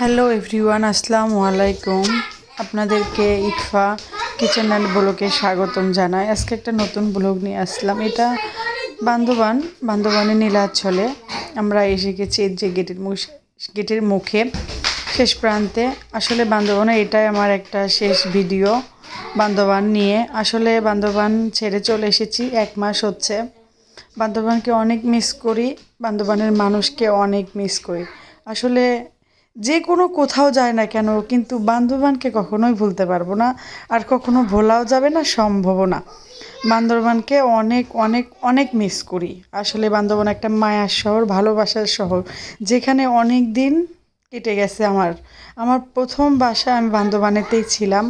Hello everyone আসসালামু আলাইকুম আপনাদেরকে ইটফা কিচেন অ্যান্ড ব্লগে স্বাগতম জানাই। আজকে একটা নতুন ব্লগ নিয়ে আসলাম। এটা বান্দবান বান্দবানে নীলাচলে। আমরা এসে গেছি যে গেটের মুখ, গেটের মুখে, শেষ প্রান্তে। আসলে বান্দবানে এটাই আমার একটা শেষ ভিডিও বান্ধবান নিয়ে। আসলে বান্ধবান ছেড়ে চলে এসেছি, এক মাস হচ্ছে। বান্দরবানকে অনেক মিস করি, বান্ধবানের মানুষকে অনেক মিস করি। আসলে যে কোনো কোথাও যায় না কেন, কিন্তু বান্দরবানকে কখনোই ভুলতে পারব না আর কখনো ভোলাও যাবে না, সম্ভবও না। বান্দরবানকে অনেক অনেক অনেক মিস করি। আসলে বান্দরবান একটা মায়ার শহর, ভালোবাসার শহর, যেখানে অনেক দিন কেটে গেছে আমার। আমার প্রথম বাসা আমি বান্দরবানেতেই ছিলাম।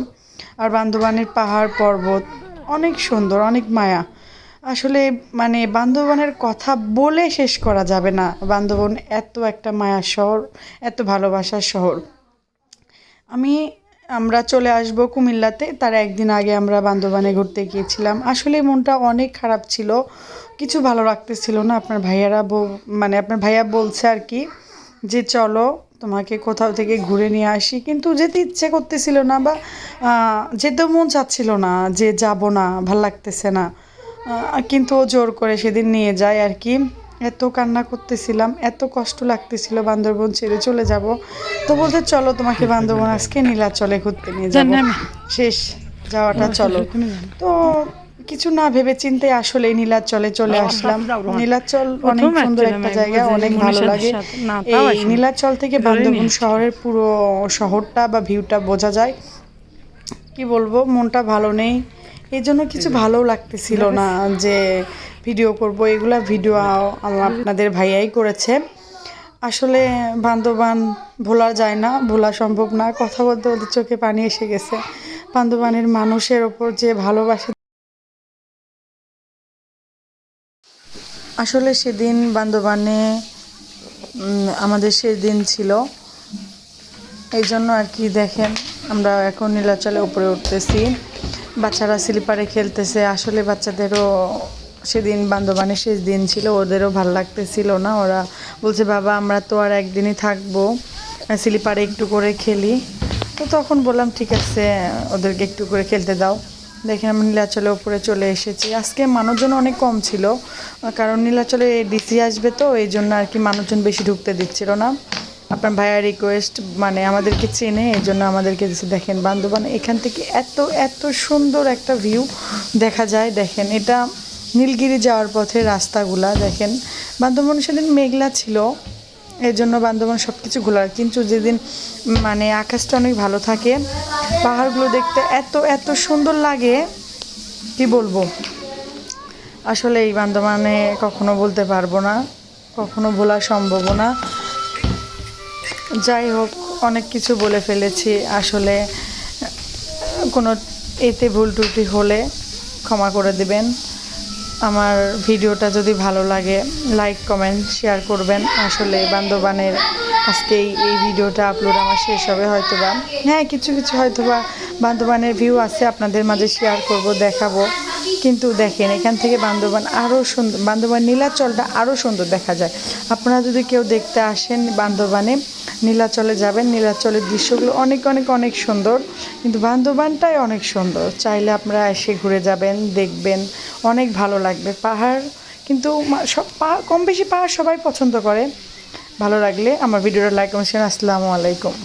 আর বান্দরবানের পাহাড় পর্বত অনেক সুন্দর, অনেক মায়া। আসলে মানে বান্দরবনের কথা বলে শেষ করা যাবে না। বান্ধবন এত একটা মায়া শহর, এত ভালোবাসার শহর। আমি, আমরা চলে আসব কুমিল্লাতে। তার একদিন আগে আমরা বান্দরবানে ঘুরতে গিয়েছিলাম। আসলে মনটা অনেক খারাপ ছিল। কিছু ভালো লাগতেছিল না। আপনার ভাইয়ারা মানে আপনার ভাইয়া বলছে আর কি যে, চলো, তোমাকে কোথাও থেকে ঘুরে নিয়ে আসি। কিন্তু যেতে ইচ্ছে করতেছিল না বা যেতেও মন চাচ্ছিল না যে, যাব না, ভালো লাগতেছে না। কিন্তু ও জোর করে সেদিন নিয়ে যায় আর কি। এত কান্না করতেছিলাম এত কষ্ট লাগতেছিল বান্দরবন ছেড়ে চলে যাব। তো বলতে চলো তোমাকে বান্দরবন আজকে নীলাচলে ঘুরতে নিয়ে যাব। শেষ যাওয়াটা চলো। তো কিছু না ভেবে চিন্তে আসলে নীলাচলে চলে আসলাম। নীলাচল অনেক সুন্দর একটা জায়গা অনেক ভালো লাগে। এই নীলাচল থেকে বান্দরবন শহরের পুরো শহরটা বা ভিউটা বোঝা যায়। কি বলব মনটা ভালো নেই। এই জন্য কিছু ভালো লাগতেছিল না যে ভিডিও করব এগুলা ভিডিও আপনাদের ভাইয়াই করেছে। আসলে বান্ধবান ভোলা যায় না ভোলা সম্ভব না কথা বলতে ওদের চোখে পানি এসে গেছে। বান্দবানের মানুষের ওপর যে ভালোবাসা আসলে সেদিন বান্ধবানে আমাদের সেদিন ছিল। এই জন্য আর কি দেখেন আমরা এখন নীলাচলে উপরে উঠতেছি। বাচ্চারা স্লিপারে খেলতেছে। আসলে বাচ্চাদেরও সেদিন বান্দবানে শেষ দিন ছিল, ওদেরও ভালো লাগতেছিল না। ওরা বলছে, বাবা, আমরা তো আর একদিনই থাকব, স্লিপারে একটু করে খেলি। তো তখন বললাম, ঠিক আছে, ওদেরকে একটু করে খেলতে দাও। দেখেন আমরা নীলাচলে ওপরে চলে এসেছি। আজকে মানুষজন অনেক কম ছিল, কারণ নীলাচলে ডিসি আসবে তো, এই জন্য আর কি মানুষজন বেশি ঢুকতে দিচ্ছিল না। আপনার ভাইয়ার রিকোয়েস্ট মানে আমাদেরকে চেনে, এই জন্য আমাদেরকে দিচ্ছে দেখেন বান্দরবান, এখান থেকে এত এত সুন্দর একটা ভিউ দেখা যায়, দেখেন, এটা নীলগিরি যাওয়ার পথে রাস্তাগুলা, দেখেন। বান্দরবন সেদিন মেঘলা ছিল, এই জন্য বান্দরবন সব কিছু ঘোলা। কিন্তু যেদিন মানে আকাশটা অনেক ভালো থাকে, পাহাড়গুলো দেখতে এত এত সুন্দর লাগে, কি বলব? আসলে এই বান্দরবানে কখনো বলতে পারব না, কখনো ভোলা সম্ভব না। যাই হোক, অনেক কিছু বলে ফেলেছি। আসলে, কোনো এতে ভুল ত্রুটি হলে ক্ষমা করে দিবেন। আমার ভিডিওটা যদি ভালো লাগে লাইক কমেন্ট শেয়ার করবেন। আসলে বান্দরবানের আজকে এই ভিডিওটা আপলোড আমার শেষ হবে হয়তো বা হ্যাঁ কিছু কিছু হয়তো বা বান্দরবানের ভিউ আছে, আপনাদের মাঝে শেয়ার করব, দেখাবো। কিন্তু দেখেন, এখান থেকে বান্দরবান আরও সুন্দর বান্দরবান নীলাচলটা আরও সুন্দর দেখা যায়। আপনারা যদি কেউ দেখতে আসেন বান্দরবানে নীলাচলে যাবেন, নীলাচলের দৃশ্যগুলো অনেক অনেক অনেক সুন্দর। কিন্তু বান্ধবানটাই অনেক সুন্দর। চাইলে আপনারা এসে ঘুরে যাবেন, দেখবেন, অনেক ভালো লাগবে। পাহাড়, কিন্তু সব পাহাড় কম বেশি পাহাড় সবাই পছন্দ করে। ভালো লাগলে আমার ভিডিওটা লাইক করেছেন আসসালামু আলাইকুম।